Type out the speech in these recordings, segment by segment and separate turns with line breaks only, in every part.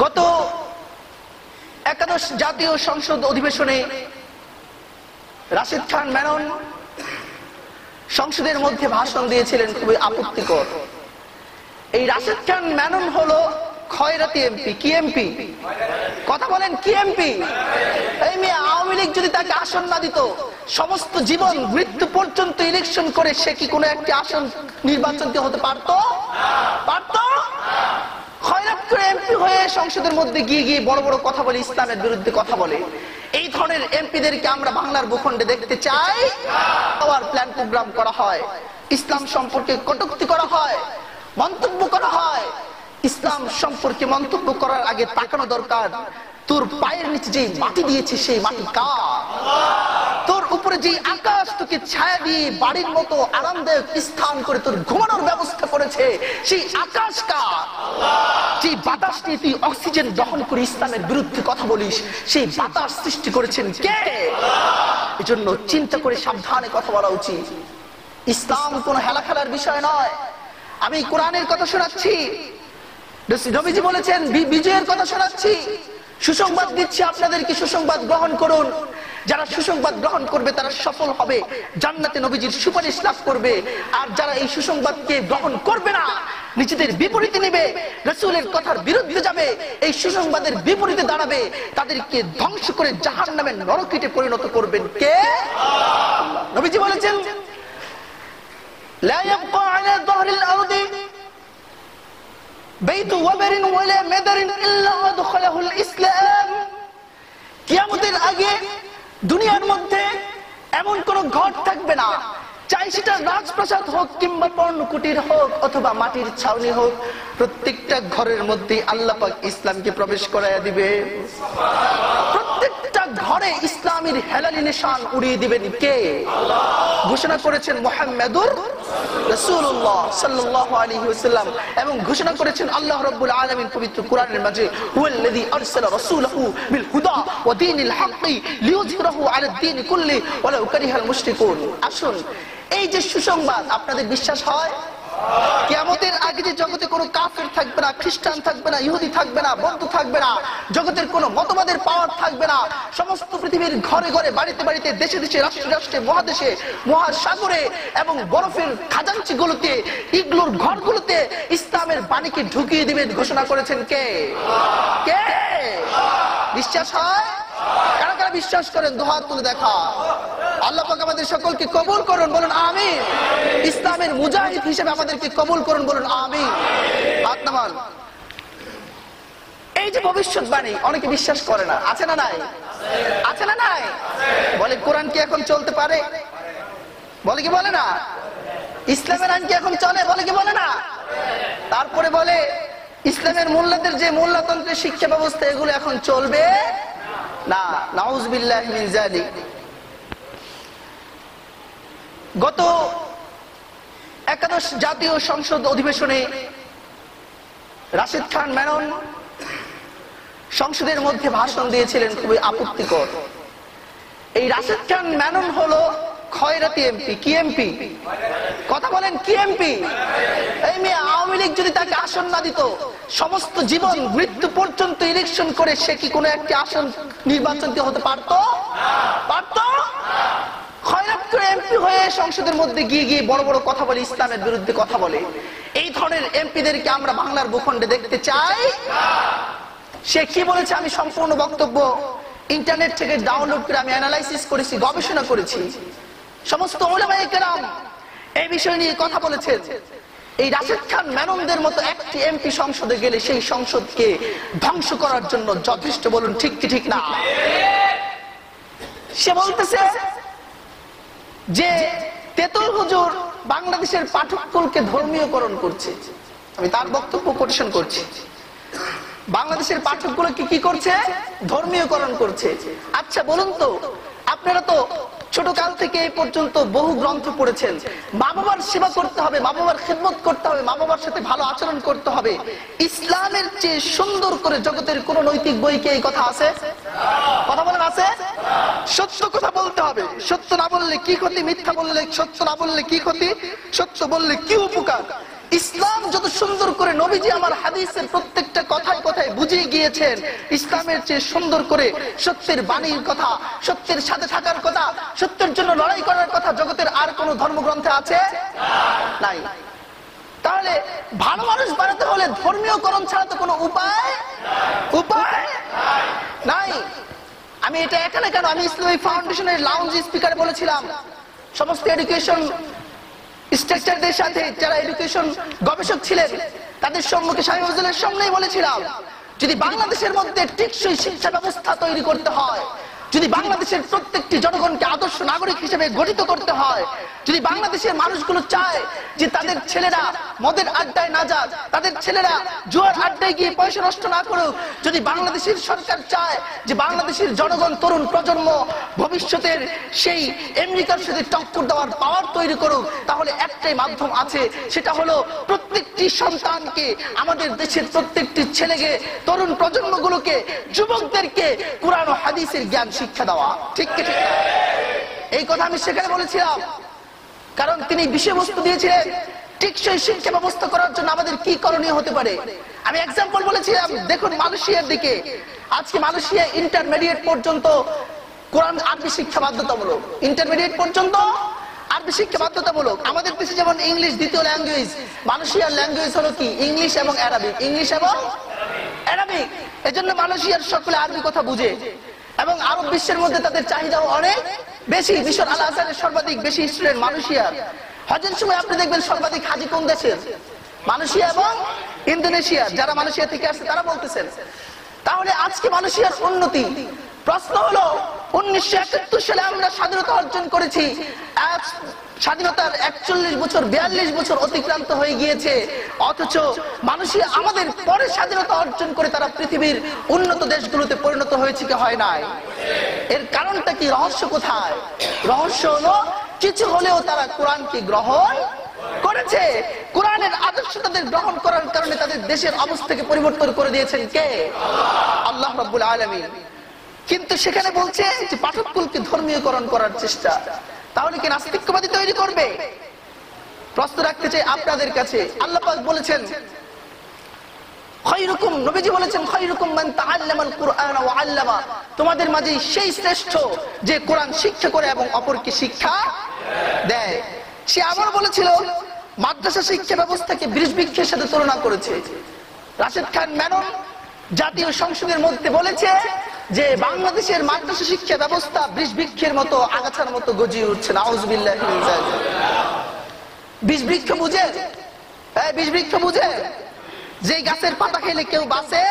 গত একাদশ জাতীয় সংসদ অধিবেশনে রাশিদ খান মেনন সংসদের মধ্যে ভাষণ দিয়েছিলেন খুবই আপত্তিকর। এই রাশিদ খান মেনন হলো খয়রাতি এমপি, কি এমপি? কথা বলেন, কি এমপি? এই মেয়ে আওয়ামী লীগ যদি তাকে আসন না দিত, সমস্ত জীবন মৃত্যু পর্যন্ত ইলেকশন করে সে কি কোনো একটি আসন নির্বাচনকে হতে পারতো? পারতো? করে এমপি হয়ে সংসদের মধ্যে গিয়ে গিয়ে বড় বড় কথা বলে, ইসলামের বিরুদ্ধে কথা বলে, এই ধরনের এমপিদেরকে আমরা বাংলার ভূখণ্ডে দেখতে চাই। আবার প্ল্যান প্রোগ্রাম করা হয়, ইসলাম সম্পর্কে কটুক্তি করা হয়, মন্তব্য করা হয়। ইসলাম সম্পর্কে মন্তব্য করার আগে তাকানো দরকার। তোর পায়ের নিচে যে মাটি দিয়েছে, সেই মাটি কার? তোর উপরে যে আকাশ তোকে ছায়া দিয়ে বাড়ির মতো আরামদায়ক স্থান করে তোর ঘুমানোর ব্যবস্থা করেছে, সেই আকাশ কার? যে তুই অক্সিজেন করে ইসলামের বিরুদ্ধে কথা বলিস, সেই বাতাস সৃষ্টি করেছেন কে? চিন্তা করে সাবধানে কথা বলা উচিত। ইসলাম কোন হেলা খেলার বিষয় নয়। আমি কোরআনের কথা শোনাচ্ছি। নবীজি বলেছেন বিজয়ের কথা শোনাচ্ছি। সুসংবাদ দিচ্ছি আপনাদেরকে, সুসংবাদ গ্রহণ করুন। যারা সুসংবাদ গ্রহণ করবে তারা সফল হবে জান্নাতে নবীজির সুপারিশ লাভ করবে আর যারা এই সুসংবাদকে গ্রহণ করবে না নিজেদের বিপরীতে নেবে রসুলের কথার বিরুদ্ধে যাবে এই সুসংবাদের বিপরীতে দাঁড়াবে তাদেরকে ধ্বংস করে জাহান নামে নরকিটে পরিণত করবেন কে নবীজি বলেছেন لا يبقى على ظهر الأرض بيت وبر ولا مدر إلا أدخله الإسلام কিয়ামতের আগে দুনিয়ার মধ্যে এমন কোন ঘর থাকবে না। চাই সেটা রাজপ্রাসাদ হোক কিংবা পর্ণকুটির হোক অথবা মাটির ছাউনি হোক, প্রত্যেকটা ঘরের মধ্যে আল্লাপাক ইসলামকে প্রবেশ করাইয়া দিবে। ঘরে ইসলামের হেলালি নিশান উড়িয়ে দিবেন কে? ঘোষণা করেছেন মোহাম্মদুর এবং ঘোষণা করেছেন আল্লাহ রাব্বুল আলামিন পবিত্র কোরআনের মাঝে কুল্লি আসুন, এই যে সুসংবাদ, আপনাদের বিশ্বাস হয়? কিয়ামতের আগে যে জগতে কোনো কাফের থাকবে না, খ্রিস্টান থাকবে না, ইহুদি থাকবে না, বৌদ্ধ থাকবে না, জগতের কোনো মতবাদের পাওয়ার থাকবে না, সমস্ত পৃথিবীর ঘরে ঘরে, বাড়িতে বাড়িতে, দেশে দেশে, রাষ্ট্রে রাষ্ট্রে, মহাদেশে, মহাসাগরে এবং বরফের খাজাঞ্চি গুলোতে ঘরগুলোতে ইসলামের বাণীকে ঢুকিয়ে দিবেন ঘোষণা করেছেন কে? কে? বিশ্বাস হয়? কারা কারা বিশ্বাস করেন? দোহাত তুলে দেখা। আল্লাহ পাক আমাদের সকলকে কবুল করুন, বলুন, আমিন। ইসলামের মুজাহিদ হিসেবে আমাদেরকে কবুল করুন বলুন হাত এই যে ভবিষ্যৎবাণী, অনেকে বিশ্বাস করে না। আছে না নাই? আছে না নাই? বলে, কোরআন কি এখন চলতে পারে? বলে কি বলে না? ইসলামের আইন কি এখন চলে? বলে কি বলে না? তারপরে বলে, ইসলামের মোল্লাদের যে মোল্লাতন্ত্রের শিক্ষা ব্যবস্থা, এগুলো এখন চলবে না। নাউজবিল্লাহ মিন জালিক গত একাদশ জাতীয় সংসদ অধিবেশনে রাশিদ খান মেনন সংসদের মধ্যে ভাষণ দিয়েছিলেন খুবই আপত্তিকর। এই রাশিদ খান মেনন হলো খয়রাতি এমপি। কি এমপি? কথা বলেন, কি এমপি? এই মেয়ে আওয়ামী লীগ যদি তাকে আসন না দিত, সমস্ত জীবন মৃত্যু পর্যন্ত ইলেকশন করে সে কি কোনো একটি আসন নির্বাচনকে হতে পারতো? পারতো করে এমপি হয়ে সংসদের মধ্যে গিয়ে গিয়ে বড় বড় কথা বলে, ইসলামের বিরুদ্ধে কথা বলে, এই ধরনের এমপিদেরকে আমরা বাংলার ভূখণ্ডে দেখতে চাই? সে কি বলেছে? আমি সম্পূর্ণ বক্তব্য ইন্টারনেট থেকে ডাউনলোড করে আমি অ্যানালাইসিস করেছি, গবেষণা করেছি। সমস্ত কেরাম এই বিষয় নিয়ে কথা বলেছেন। এই রাশেদ খান ম্যানমদের মতো একটি এমপি সংসদে গেলে সেই সংসদকে ধ্বংস করার জন্য যথেষ্ট বলুন, ঠিক কি ঠিক না? সে বলতেছে যে তেতুল হুজুর বাংলাদেশের পাঠককুলকে ধর্মীয়করণ করছে। আমি তার বক্তব্য কোটেশন করছি। বাংলাদেশের পাঠকগুলো কি কি করছে? ধর্মীয়করণ করছে। আচ্ছা বলুন তো, আপনারা তো ছোট কাল থেকে এই পর্যন্ত বহু গ্রন্থ পড়েছেন। মা বাবার সেবা করতে হবে, মা বাবার খেদমত করতে হবে, মা বাবার সাথে ভালো আচরণ করতে হবে। ইসলামের চেয়ে সুন্দর করে জগতের কোন নৈতিক বইকে এই কথা আছে? কথা বলেন আছে? সত্য কথা বলতে হবে। সত্য না বললে কি ক্ষতি? মিথ্যা বললে সত্য, না বললে কি ক্ষতি? সত্য বললে কি উপকার? ইসলাম যত সুন্দর করে নবীজি আমার হাদিসের প্রত্যেকটা কথায় কথায় বুঝিয়ে গিয়েছেন, ইসলামের চেয়ে সুন্দর করে সত্যের বাণীর কথা, সত্যের সাথে থাকার কথা, সত্যের জন্য লড়াই করার কথা জগতের আর কোন ধর্মগ্রন্থে আছে? নাই। তাহলে ভালো মানুষ বানাতে হলে ধর্মীয় করণ ছাড়া তো কোনো উপায় উপায় নাই। আমি এটা এখানে কেন? আমি ইসলামিক ফাউন্ডেশনের লাউঞ্জ স্পিকার বলেছিলাম। সমস্ত এডুকেশন স্ট্রাকচারদের সাথে যারা এডুকেশন গবেষক ছিলেন, তাদের সম্মুখে স্বামী ফজলের সামনেই বলেছিলাম, যদি বাংলাদেশের মধ্যে টেকসই শিক্ষা ব্যবস্থা তৈরি করতে হয় যদি বাংলাদেশের প্রত্যেকটি জনগণকে আদর্শ নাগরিক হিসেবে গঠিত করতে হয়, যদি বাংলাদেশের মানুষগুলো চায় যে তাদের ছেলেরা মদের আড্ডায় না যাক, তাদের ছেলেরা জুয়ার আড্ডায় গিয়ে পয়সা নষ্ট না করুক, যদি বাংলাদেশের সরকার চায় যে বাংলাদেশের জনগণ, তরুণ প্রজন্ম ভবিষ্যতের সেই আমেরিকার সাথে টক্কর দেওয়ার পাওয়ার তৈরি করুক, তাহলে একটাই মাধ্যম আছে, সেটা হলো প্রত্যেকটি সন্তানকে, আমাদের দেশের প্রত্যেকটি ছেলেকে, তরুণ প্রজন্মগুলোকে, যুবকদেরকে কোরআন হাদিসের জ্ঞান শিক্ষা দেওয়া। ঠিক কি, ঠিক এই কথা আমি সেখানে বলেছিলাম। কারণ তিনি বিষয়বস্তু দিয়েছিলেন। টেকসই শিক্ষা ব্যবস্থা করার জন্য আমাদের কি করণীয় হতে পারে? আমি এক্সাম্পল বলেছিলাম। দেখুন, মালয়েশিয়ার দিকে। আজকে মালয়েশিয়া ইন্টারমিডিয়েট পর্যন্ত কোরআন আরবি শিক্ষা বাধ্যতামূলক। ইন্টারমিডিয়েট পর্যন্ত আরবি শিক্ষা বাধ্যতামূলক। আমাদের দেশে যেমন ইংলিশ দ্বিতীয় ল্যাঙ্গুয়েজ মালয়েশিয়ার ল্যাঙ্গুয়েজ হলো কি? ইংলিশ এবং অ্যারাবিক ইংলিশ এবং অ্যারাবিক এজন্য মালয়েশিয়ার সকলে আরবি কথা বুঝে। এবং আরব বিশ্বের মধ্যে তাদের চাহিদাও অনেক বেশি। মিশর আল আজহারের সর্বাধিক বেশি স্টুডেন্ট মালয়েশিয়ার হজের সময় আপনি দেখবেন সর্বাধিক হাজি কোন দেশের? মালয়েশিয়া এবং ইন্দোনেশিয়া। যারা মালয়েশিয়া থেকে আসছে, তারা বলতেছেন, তাহলে আজকে মালয়েশিয়ার উন্নতি? প্রশ্ন হলো, উনিশশো একাত্তর সালে আমরা স্বাধীনতা অর্জন করেছি। স্বাধীনতার একচল্লিশ বছর, বিয়াল্লিশ বছর অতিক্রান্ত হয়ে গিয়েছে। অথচ মানুষই আমাদের পরে স্বাধীনতা অর্জন করে তারা পৃথিবীর উন্নত দেশগুলোতে পরিণত হয়েছে কি হয় নাই? এর কারণটা কি? রহস্য কোথায়? রহস্য হলো, কিছু হলেও তারা কোরআনকে গ্রহণ করেছে। কোরআনের আদর্শ তাদের গ্রহণ করার কারণে তাদের দেশের অবস্থাকে পরিবর্তন করে দিয়েছেন কে? আল্লাহ রাব্বুল আলামিন। কিন্তু সেখানে বলছে যে পাঠককুলকে ধর্মীয়করণ করার চেষ্টা। তাহলে কি নাস্তিকবাদী তৈরি করবে? প্রশ্ন রাখতে চাই আপনাদের কাছে। আল্লাহ বলেছেন নবীজি বলেছেন মান তাআল্লামাল কুরআন ওয়া আল্লামা। তোমাদের মাঝে সেই শ্রেষ্ঠ যে কোরআন শিক্ষা করে এবং অপরকে শিক্ষা দেয়। সে আবার বলেছিল, মাদ্রাসা শিক্ষা ব্যবস্থাকে বৃষ সাথে তুলনা করেছে। রাশেদ খান মেনন জাতীয় সংসদের মধ্যে বলেছে যে বাংলাদেশের মাদ্রাসা শিক্ষা ব্যবস্থা বৃষ বৃক্ষের মতো, আগাছার মতো গজিয়ে উঠছে। নাউজুবিল্লাহ বীজ বৃক্ষ বুঝে? বুঝে? যে গাছের পাতা খেলে কেউ বাঁচে?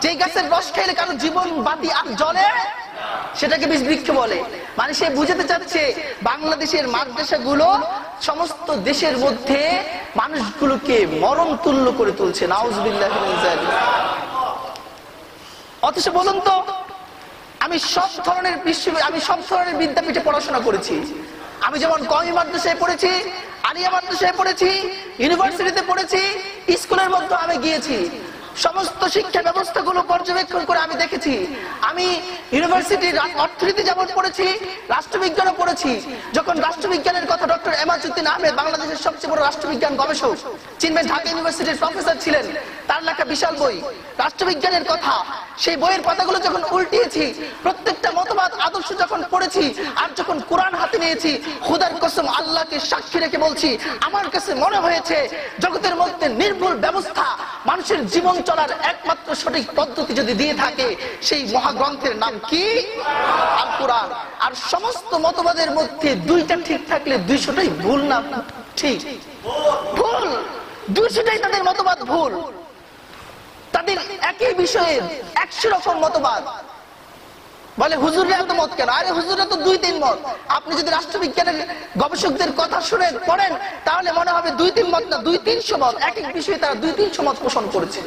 যে গাছের রস খেলে কারও জীবন বাতি আর জলে সেটাকে বীজ বৃক্ষ বলে। মানে সে বুঝাতে চাচ্ছে, বাংলাদেশের মাদ্রাসাগুলো সমস্ত দেশের মধ্যে মানুষগুলোকে মরণ তুল্য করে তুলছে। নাউজবিল্লাহ অথচ বলুন তো, আমি সব ধরনের বিশ্ব আমি সব ধরনের বিদ্যাপীঠে পড়াশোনা করেছি। আমি যেমন কমি মাদ্রাসায় পড়েছি, আলিয়া মাদ্রাসায় পড়েছি, ইউনিভার্সিটিতে পড়েছি, স্কুলের মধ্যে আমি গিয়েছি। সমস্ত শিক্ষা ব্যবস্থাগুলো পর্যবেক্ষণ করে আমি দেখেছি। আমি ইউনিভার্সিটির অর্থনীতি যেমন পড়েছি, রাষ্ট্রবিজ্ঞানও পড়েছি। যখন রাষ্ট্রবিজ্ঞানের কথা ডক্টর এমাজুদ্দিন আহমেদ বাংলাদেশের সবচেয়ে বড় রাষ্ট্রবিজ্ঞান গবেষক চিনবেন ঢাকা ইউনিভার্সিটির প্রফেসর ছিলেন, তার লেখা বিশাল বই। রাষ্ট্রবিজ্ঞানের কথা, সেই বইয়ের পাতাগুলো যখন উল্টিয়েছি, প্রত্যেকটা মতবাদ আদর্শ যখন পড়েছি, আর যখন কোরআন হাতে নিয়েছি খুদার কসম আল্লাহকে সাক্ষী রেখে বলছি, আমার কাছে মনে হয়েছে, জগতের মধ্যে নির্ভুল ব্যবস্থা মানুষের জীবন চলার একমাত্র সঠিক পদ্ধতি যদি দিয়ে থাকে, সেই মহাগ্রন্থের নাম কি? আর সমস্ত মতবাদের মধ্যে দুইটা ঠিক থাকলে দুইশোটাই ভুল না? ঠিক। ভুল। দুইশোটাই তাদের মতবাদ ভুল। তাদের একই বিষয়ে একশো রকম মতবাদ। বলে হুজুররা এত মত কেন? আরে হুজুররা তো দুই তিন মত। আপনি যদি রাষ্ট্রবিজ্ঞানের গবেষকদের কথা শুনেন, পড়েন, তাহলে মনে হবে দুই তিন মত না, দুই তিনশো মত। এক এক বিষয়ে তারা দুই তিনশো মত পোষণ করেছে।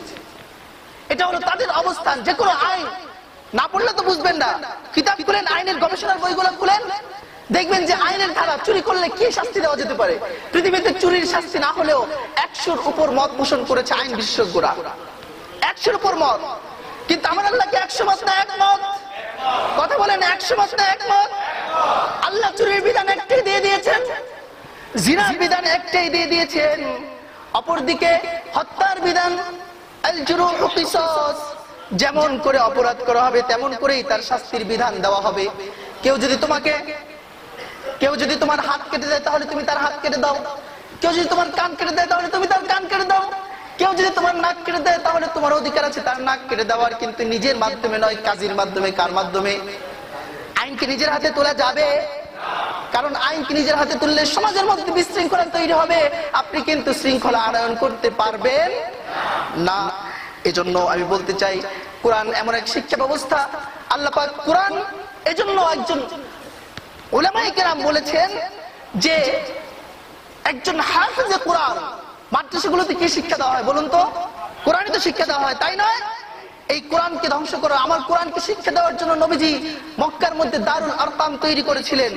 এটা হলো তাদের অবস্থান, যে কোনো আইন। না পড়লে তো বুঝবেন না। কিতাব খুলেন, আইনের গবেষণার বইগুলো খুলেন, দেখবেন যে আইনের ধারা, চুরি করলে কি শাস্তি দেওয়া যেতে পারে? পৃথিবীতে চুরির শাস্তি না হলেও একশোর উপর মত পোষণ করেছে আইন বিশেষজ্ঞরা। একশোর উপর মত কিন্তু আমার আল্লাহকে একশো মত না এক মত কথা বলেন, একশো মত না এক মত আল্লাহ চুরির বিধান একটাই দিয়ে দিয়েছেন। জিনার বিধান একটাই দিয়ে দিয়েছেন। অপরদিকে হত্যার বিধান যেমন করে অপরাধ করা হবে, তেমন করেই তার শাস্তির বিধান দেওয়া হবে। কেউ যদি তোমাকে, কেউ যদি তোমার হাত কেটে দেয়, তাহলে তুমি তার হাত কেটে দাও। কেউ যদি তোমার কান কেটে দেয়, তাহলে তুমি তার কান কেটে দাও। কেউ যদি তোমার নাক কেটে দেয়, তাহলে তোমার অধিকার আছে তার নাক কেটে দেওয়ার, কিন্তু নিজের মাধ্যমে নয়, কাজের মাধ্যমে, কার মাধ্যমে? আইনকে নিজের হাতে তোলা যাবে? কারণ আইনকে নিজের হাতে তুললে সমাজের মধ্যে বিশৃঙ্খলা তৈরি হবে। আপনি কিন্তু শৃঙ্খলা আনয়ন করতে পারবেন। না, এজন্য আমি বলতে চাই, কোরআন এমন এক শিক্ষা ব্যবস্থা, আল্লাহ কোরআন, এজন্য একজন ওলামাই কেরাম বলেছেন যে একজন হাফেজে কোরআন, মাদ্রাসাগুলোতে কি শিক্ষা দেওয়া হয় বলুন তো? কোরআনই তো শিক্ষা দেওয়া হয়, তাই নয়? এই কোরআনকে ধ্বংস করো, আমার কোরআনকে শিক্ষা দেওয়ার জন্য নবীজি মক্কার মধ্যে দারুল আরকাম তৈরি করেছিলেন।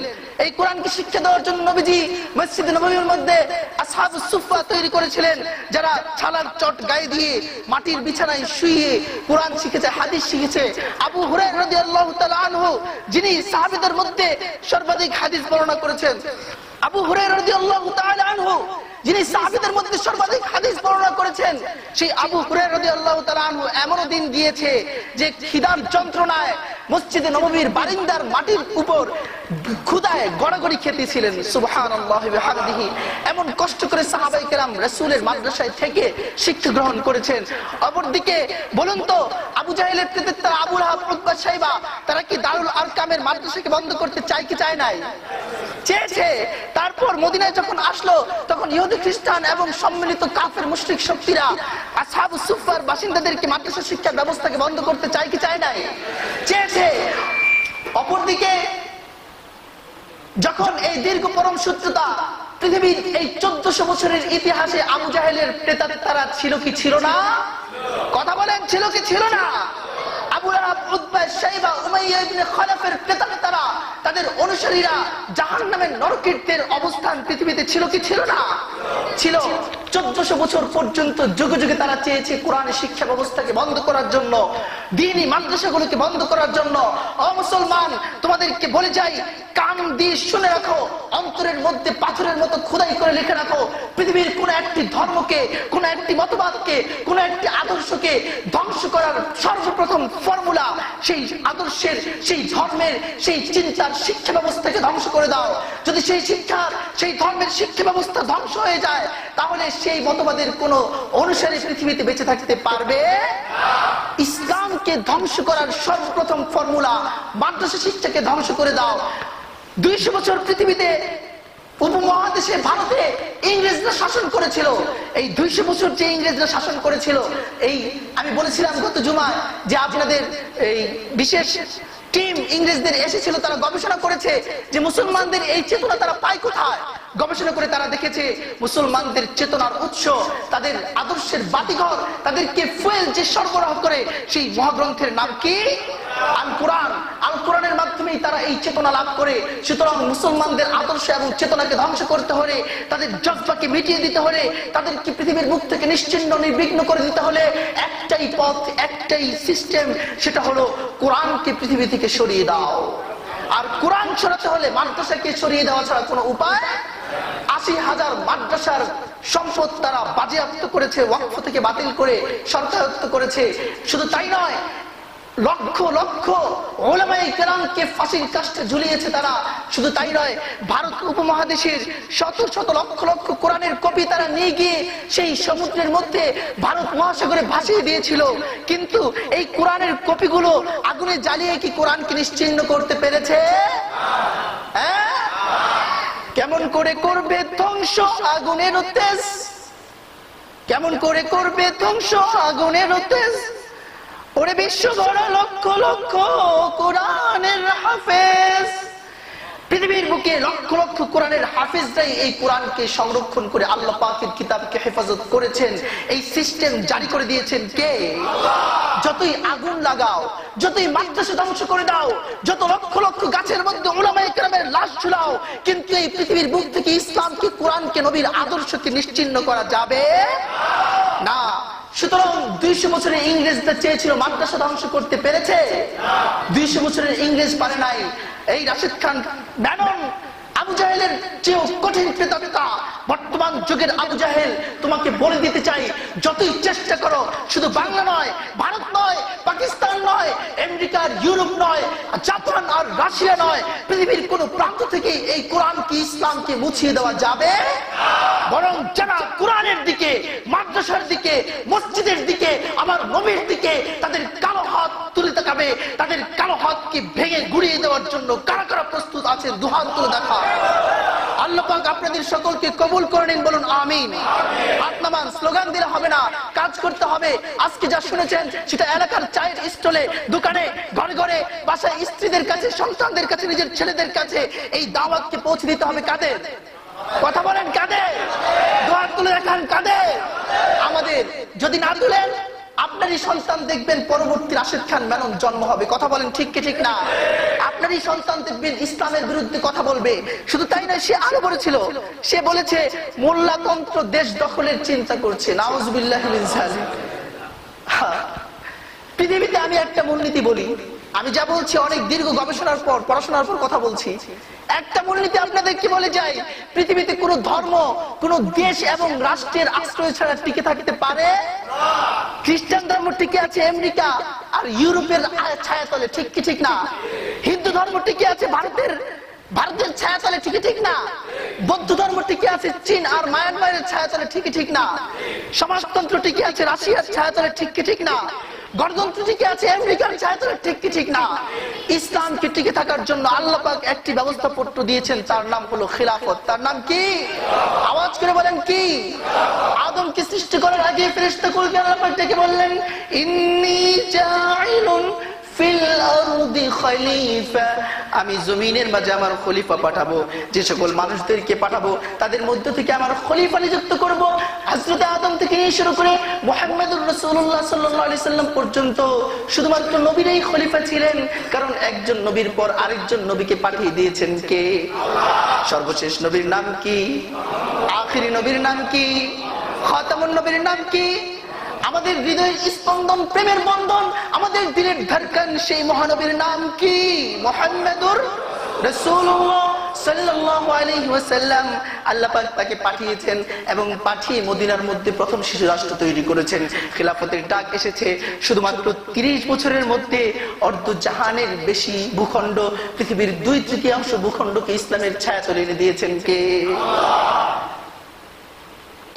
এই কোরআনকে শিক্ষা দেওয়ার জন্য নবীজি মসজিদ নবীর মধ্যে আসহাব সুফা তৈরি করেছিলেন, যারা ছালার চট গায়ে দিয়ে মাটির বিছানায় শুয়ে কোরআন শিখেছে, হাদিস শিখেছে। আবু হুরায়রা রাদিয়াল্লাহু তাআলা আনহু, যিনি সাহাবীদের মধ্যে সর্বাধিক হাদিস বর্ণনা করেছেন। আবু হুরায়রা রাদিয়াল্লাহু তাআলা আনহু যিনি সাহাবীদের মধ্যে সর্বাধিক হাদিস বর্ণনা করেছেন, সেই আবু হুরায়রা রাদিয়াল্লাহু তাআলা আনহু এমনও দিন গিয়েছে যে খিদার যন্ত্রণায় মসজিদে নববীর বারিন্দার মাটির উপর ক্ষুদায় গড়াগড়ি খেতেছিলেন। সুবহানাল্লাহি বিহামদিহি। এমন কষ্ট করে সাহাবায়ে কেরাম রাসূলের মাদ্রাসায় থেকে শিক্ষা গ্রহণ করেছেন। অপরদিকে বলুন তো, আবু জাহেলের কৃতিত্ব আবু লাহাব উতবা সাইবা, তারা কি দারুল আরকামের মাদ্রাসাকে বন্ধ করতে চায় কি চায় নাই? চেয়েছে। তারপর মদিনায় যখন আসলো, তখন ইহুদি খ্রিস্টান এবং সম্মিলিত কাফের মুশরিক শক্তিরা আসহাবু সুফার বাসিন্দাদেরকে মাদ্রাসা শিক্ষা ব্যবস্থাকে বন্ধ করতে চায় কি চায় নাই? চেয়েছে। অপরদিকে, যখন এই দীর্ঘ পরম সূত্রতা পৃথিবীর এই চোদ্দশো বছরের ইতিহাসে আবু জাহেলের প্রেতাত্মারা ছিল কি ছিল না? কথা বলেন, ছিল কি ছিল না? প্রেতাত্মারা, তাদের অনুসারীরা জাহান্নামের নরকীর্তের অবস্থান পৃথিবীতে ছিল কি ছিল না? ছিল চোদ্দশো বছর পর্যন্ত যুগে যুগে তারা চেয়েছে কোরআনের শিক্ষা ব্যবস্থাকে বন্ধ করার জন্য, দিনই মাদ্রাসাগুলোকে বন্ধ করার জন্য। অ মুসলমান, তোমাদেরকে বলে যাই, কান দিয়ে শুনে রাখো, অন্তরের মধ্যে পাথরের মতো খোদাই করে লিখে রাখো। পৃথিবীর কোন একটি ধর্মকে, কোন একটি মতবাদকে, কোন একটি আদর্শকে ধ্বংস করার সর্বপ্রথম ফর্মুলা সেই আদর্শের, সেই ধর্মের, সেই চিন্তার শিক্ষা ব্যবস্থাকে ধ্বংস করে দাও। যদি সেই শিক্ষা, সেই ধর্মের শিক্ষা ব্যবস্থা ধ্বংস হয়ে যায়, তাহলে সেই মতবাদের কোন অনুসারী পৃথিবীতে বেঁচে থাকতে পারবে? ইসলামকে ধ্বংস করার সর্বপ্রথম ফর্মুলা মাদ্রাসা শিক্ষাকে ধ্বংস করে দাও। দুইশো বছর পৃথিবীতে উপমহাদেশে ভারতে ইংরেজরা শাসন করেছিল। এই দুইশো বছর যে ইংরেজরা শাসন করেছিল, এই আমি বলেছিলাম গত জুমায় যে আপনাদের এই বিশেষ টিম ইংরেজদের এসেছিল, তারা গবেষণা করেছে যে মুসলমানদের এই চেতনা তারা পায় কোথায়? গবেষণা করে তারা দেখেছে মুসলমানদের চেতনার উৎস, তাদের আদর্শের বাতিঘর, তাদেরকে ফুয়েল যে সরবরাহ করে, সেই মহাগ্রন্থের নাম কি? আল কোরআন তারা এই চেতনা লাভ করে। সুতরাং মুসলমানদের আদর্শ এবং চেতনাকে ধ্বংস করতে হলে, তাদের জজ্বাকে মিটিয়ে দিতে হলে, তাদেরকে পৃথিবীর মুখ থেকে নিশ্চিন্ন, নির্বিঘ্ন করে দিতে হলে একটাই পথ, একটাই সিস্টেম, সেটা হলো কোরআনকে পৃথিবী থেকে সরিয়ে দাও। আর কোরআন সরাতে হলে মাদ্রাসাকে সরিয়ে দেওয়া ছাড়া কোনো উপায়? আশি হাজার মাদ্রাসার সম্পদ তারা বাজেয়াপ্ত করেছে, ওয়াকফ থেকে বাতিল করে সরকারত্ব করেছে। শুধু তাই নয় লক্ষ লক্ষ ওলামাই কেরামকে ফাঁসির কাষ্টে ঝুলিয়েছে তারা। শুধু তাই নয়, ভারত উপমহাদেশের শত শত লক্ষ লক্ষ কোরআনের কপি তারা নিয়ে গিয়ে সেই সমুদ্রের মধ্যে ভারত মহাসাগরে ভাসিয়ে দিয়েছিল। কিন্তু এই কোরআনের কপিগুলো আগুনে জ্বালিয়ে কি কোরআনকে নিশ্চিন্ন করতে পেরেছে? হ্যাঁ? কেমন করে করবে ধ্বংস আগুনের তেজ? কেমন করে করবে ধ্বংস আগুনের তেজ? ওরে বিশ্ব গড়া লক্ষ লক্ষ কোরআনের হাফেজ। পৃথিবীর বুকে লক্ষ লক্ষ কোরআনের হাফেজরাই এই কোরআনকে সংরক্ষণ করে আল্লাহ পাকের কিতাবকে হেফাজত করেছেন। এই সিস্টেম জারি করে দিয়েছেন কে? যতই আগুন লাগাও, যতই মাদ্রাসা ধ্বংস করে দাও, যত লক্ষ লক্ষ গাছের মধ্যে ওলামা ইকরামের লাশ ঝুলাও, কিন্তু এই পৃথিবীর বুক থেকে ইসলামকে, কোরআনকে নবীর আদর্শকে নিশ্চিন্ন করা যাবে না। সুতরাং দুইশো বছরের ইংরেজদের চেয়েছিল মাদ্রাসা ধ্বংস করতে পেরেছে। দুইশো বছরের ইংরেজ পারে নাই। এই রাশিদ খান, ম্যানন আবু জাহেলের চেয়েও কঠিন প্রেতাত্মা বর্তমান যুগের আবু জাহেল, তোমাকে বলে দিতে চাই, যতই চেষ্টা করো, শুধু বাংলা নয়, ভারত নয়, পাকিস্তান নয় আমেরিকার ইউরোপ নয়, জাপান আর রাশিয়া নয়, পৃথিবীর কোন প্রান্ত থেকে এই কোরআন কি ইসলামকে মুছিয়ে দেওয়া যাবে? বরং যারা কোরআনের দিকে, মাদ্রাসার দিকে, মসজিদের দিকে, আমার নবীর দিকে, তাদের কালো হাত তুলে তাকাবে তাদের কালো হাতকে ভেঙে গুড়িয়ে দেওয়ার জন্য কারা কারা প্রস্তুত আছেন দুহাত তুলে দেখা। আল্লাহ পাক আপনাদের সকলকে কবুল করে নিন, বলুন আমিন। হাত স্লোগান দিলে হবে না, কাজ করতে হবে। আজকে যা শুনেছেন, সেটা এলাকার চায়ের স্টলে, দোকানে, ঘরে ঘরে, বাসায় স্ত্রীদের কাছে, সন্তানদের কাছে, নিজের ছেলেদের কাছে এই দাওয়াতকে পৌঁছে দিতে হবে কাদের? কথা বলেন কাদের? দোয়ার তুলে রাখান কাদের? আমাদের যদি না তুলেন আপনারই সন্তান দেখবেন পরবর্তী রাশেদ খান মেনন জন্ম হবে কথা বলেন ঠিক কি, ঠিক না আপনারই সন্তান দেখবেন ইসলামের বিরুদ্ধে কথা বলবে শুধু তাই নয়, সে আরও বলেছিল, সে বলেছে, মোল্লাতন্ত্র দেশ দখলের চিন্তা করছে নাউজবিল্লাহ জালিক। হ্যাঁ। পৃথিবীতে আমি একটা মূলনীতি বলি আমি যা বলছি অনেক দীর্ঘ গবেষণার পর, পড়াশোনার পর কথা বলছি। একটা মূলনীতি আপনাদেরকে বলে যাই পৃথিবীতে কোনো ধর্ম, কোনো দেশ এবং রাষ্ট্রের আশ্রয় ছাড়া টিকে থাকতে পারে? খ্রিস্টান ধর্ম টিকে আছে আমেরিকা আর ইউরোপের ছায়াতলে, ঠিক কি ঠিক না? হিন্দু ধর্ম টিকে আছে ভারতের ভারতের ছায়াতলে, ঠিক ঠিক না? বৌদ্ধ ধর্ম টিকে আছে চীন আর মায়ানমারের ছায়াতলে, ঠিক ঠিক না? সমাজতন্ত্র টিকে আছে রাশিয়ার ছায়াতলে, ঠিক কি ঠিক না? গণতন্ত্র টিকে আছে, আমেরিকার ছায়াতলে ঠিক কি ঠিক না? ইসলামকে টিকে থাকার জন্য আল্লাহ পাক একটি ব্যবস্থা পত্র দিয়েছেন, তার নাম হলো খিলাফত। তার নাম কি? আওয়াজ করে বলেন কি? আদমকে সৃষ্টি করার আগে ফেরেশতা কুলকে আল্লাহ পাক ডেকে বললেন, ইন্নী জাইলুন আমি জমিনের মাঝে আমার খলিফা পাঠাবো, যে সকল মানুষদেরকে পাঠাবো, তাদের মধ্য থেকে আমার খলিফা নিযুক্ত করব। হযরত আদম থেকে নিয়ে শুরু করে মুহাম্মদুর রাসূলুল্লাহ সাল্লাল্লাহু সাল্লাম পর্যন্ত শুধুমাত্র নবীরাই খলিফা ছিলেন, কারণ একজন নবীর পর আরেকজন নবীকে পাঠিয়ে দিয়েছেন কে? সর্বশেষ নবীর নাম কি? আখিরি নবীর নাম কি? খাতামুন নবীর নাম কি? আমাদের হৃদয়ের স্পন্দন, প্রেমের বন্ধন, আমাদের দিলের ধড়কন সেই মহানবীর নাম কি? মোহাম্মদুর রাসূলুল্লাহ সাল্লাল্লাহু আলাইহি ওয়াসাল্লাম। আল্লাহ পাক তাকে পাঠিয়েছেন এবং পাঠিয়ে মদিনার মধ্যে প্রথম শিশু রাষ্ট্র তৈরি করেছেন। খিলাফতের ডাক এসেছে। শুধুমাত্র 30 বছরের মধ্যে অর্ধ জাহানের বেশি ভূখণ্ড, পৃথিবীর দুই তৃতীয়াংশ ভূখণ্ডকে ইসলামের ছায়া চলে এনে দিয়েছেন কে?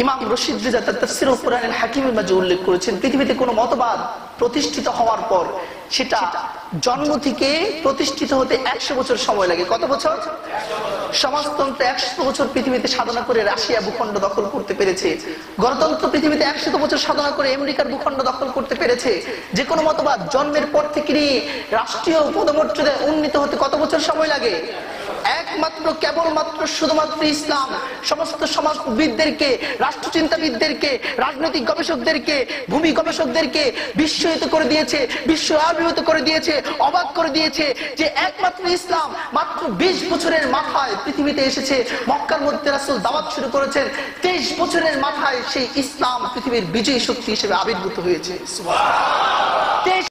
ইমাম রশিদ রিজা তার তাফসির ও কোরআনের হাকিমের মাঝে উল্লেখ করেছেন, পৃথিবীতে কোনো মতবাদ প্রতিষ্ঠিত হওয়ার পর সেটা জন্ম থেকে প্রতিষ্ঠিত হতে একশো বছর সময় লাগে। কত বছর? সমাজতন্ত্র একশো বছর পৃথিবীতে সাধনা করে রাশিয়া ভূখণ্ড দখল করতে পেরেছে। গণতন্ত্র পৃথিবীতে একশো বছর সাধনা করে আমেরিকার ভূখণ্ড দখল করতে পেরেছে। যে কোনো মতবাদ জন্মের পর থেকে নিয়ে রাষ্ট্রীয় পদমর্যাদায় উন্নীত হতে কত বছর সময় লাগে? একমাত্র, কেবলমাত্র শুধুমাত্র ইসলাম। সমস্ত সমাজবিদদেরকে, রাষ্ট্রচিন্তাবিদদেরকে, রাজনৈতিক গবেষকদেরকে, ভূমি গবেষকদেরকে বিস্ময়িত করে দিয়েছে বিশ্ব আবির্ভূত করে দিয়েছে, অবাক করে দিয়েছে যে একমাত্র ইসলাম মাত্র বিশ বছরের মাথায় পৃথিবীতে এসেছে। মক্কার মধ্যে রাসূল দাওয়াত শুরু করেছেন, তেইশ বছরের মাথায় সেই ইসলাম পৃথিবীর বিজয়ী শক্তি হিসেবে আবির্ভূত হয়েছে।